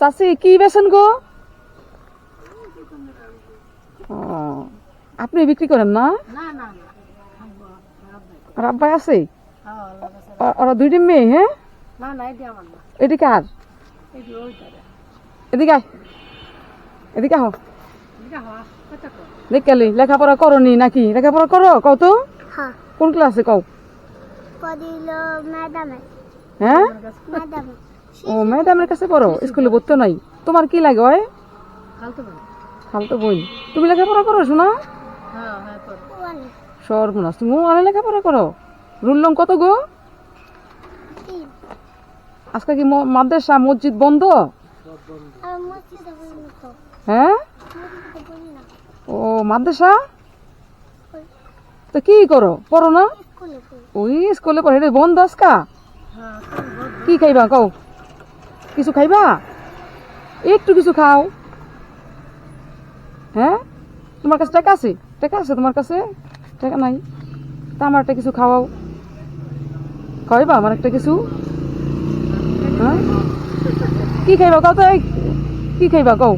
চাষি কি বেছেন গো? আপনি বিক্রি করেন না? না না না খাব, রাব্বাই। আর আব্বাই আছে? ওরা দুইটি মেয়ে হ্যাঁ? এটি আমার এদিকে আর এদিকে আয়। এদিকে আহ। কর দেখলি লেখাপড়া করনি নাকি? লেখাপড়া করো কও তো। হ্যাঁ। কোন ক্লাসে কও? হ্যাঁ? ম্যাডামে ও ম্যাডামের কাছে পড়ো স্কুলে পড়তে নাই। তোমার কি লাগে ওই? খালতো বই। তুমি লেখাপড়া করো শোনা। হ্যাঁ হ্যাঁ সর্বনাশ তুমি অনেক লেখাপড়া করো। রুললং কত গো? আজকে কি মাদ্রাসা মসজিদ বন্ধ? হ্যাঁ? ও মাদ্রাসা? তো কি করো? পড়ো না? ওই স্কুলে পড়ে বন্ধ আজকা? হ্যাঁ। কি খাইবা কও? কিছু খাইবা? একটু কিছু খাও। হ্যাঁ? তোমার কাছে টাকা আছে? টাকা আছে তোমার কাছে? টাকা নাই। তা আমার একটা কিছু খাওয়াও। খাইবা আমার একটা কিছু? হ্যাঁ? কি খাইবা কও তো? কি খাইবা কও?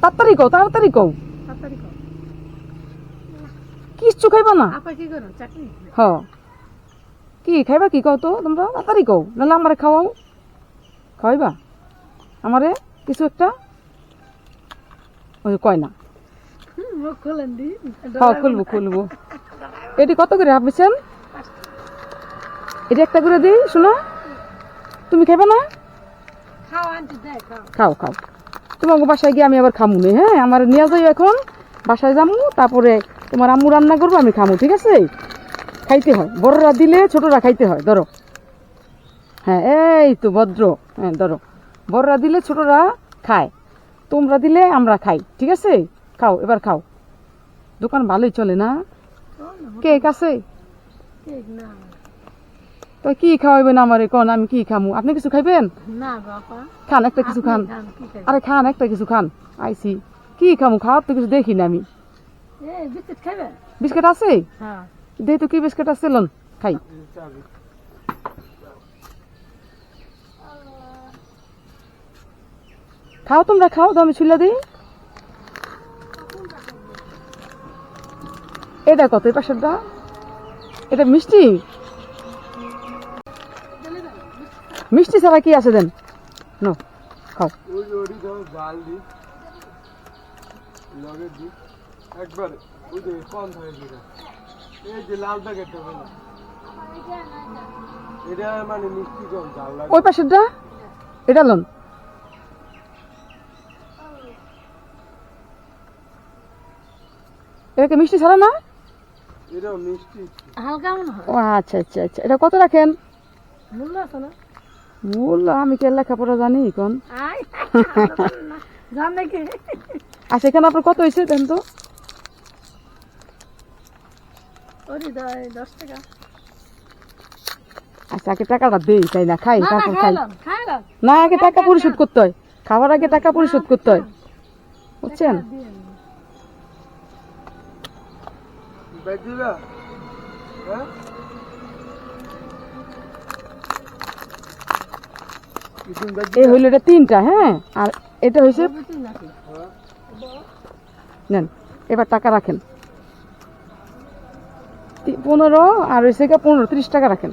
তাড়াতাড়ি কও তাড়াতাড়ি কও। কিচ্ছু খাইবা না? হ। কি খাইবা কি কও তো? তোমরা তাড়াতাড়ি কও। নাহলে আমারে খাওয়াও। খাওয়াইবা আমারে কিছু একটা ওই কয় না? হ্যাঁ খুলবো খুলবো। এটি কত করে ভাবছেন এটি একটা করে দিই শোনো। তুমি খাইবা না? খাও খাও। তোমার বাসায় গিয়ে আমি আবার খামু নে হ্যাঁ? আমার নিয়ে যাই এখন। বাসায় যাব তারপরে তোমার আম্মু রান্না করব আমি খামু ঠিক আছে? খাইতে হয়। বড়রা দিলে ছোটরা খাইতে হয় ধরো। হ্যাঁ এই তো ভদ্র। হ্যাঁ ধরো। বড়রা দিলে ছোটরা খায় তোমরা দিলে আমরা খাই ঠিক আছে? খাও এবার খাও। দোকান ভালোই চলে না? কেক আছে? না তো কি খাওয়াইবেন আমারে কোন? আমি কি খামু? আপনি কিছু খাইবেন? না খান একটা কিছু খান। আরে খান একটা কিছু খান। আইসি কি খামু? খাওয়ার তো কিছু দেখি না আমি। বিস্কুট আছে? হ্যাঁ। দেই তো কি বিস্কুট আছে লন। খাই। খাও তোমরা খাও তো আমি ছুলে দিই। এটা কত এই পাশেরটা এটা মিষ্টি? মিষ্টি ছাড়া কি আছে দেন? নো খাও। ওই জাল দি লগে দি একবারে ওই যে কম থাকে যেটা এই যে লাল প্যাকেটটা এটা মানে মিষ্টি কম জাল লাগে ওই পাশেরটা এটা লন। এটা কি মিষ্টি ছাড়া না? এটাও মিষ্টি। হালকা মনে হয়। ও আচ্ছা আচ্ছা আচ্ছা। এটা কত রাখেন? মূল্য আছে না? বলল আমি কে লেখাপড়া জানি কোন জান নাকি? আচ্ছা এখানে আপনার কত হয়েছে দেন তো? টাকা। আচ্ছা আগে টাকাটা দেই তাই না? খাই না খাই। না আগে টাকা পরিশোধ করতে হয়। খাওয়ার আগে টাকা পরিশোধ করতে হয়। বুঝছেন? ব্যাগ দিবা এই হইল এটা তিনটা হ্যাঁ? আর এটা হয়েছে নেন, এবার টাকা রাখেন। পনেরো, আর হয়েছে পনেরো, ত্রিশ টাকা রাখেন।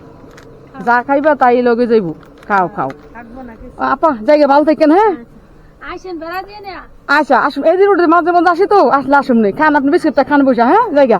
যা খাইবা তাই লগে যাইব। খাও খাও। আপা জায়গা ভালো থাকেন হ্যাঁ? আচ্ছা আসুন। এই রোডের মাঝে মধ্যে আসি তো? আসলে আসুন নেই। খান আপনি বিস্কুটটা খান বসে হ্যাঁ? জায়গা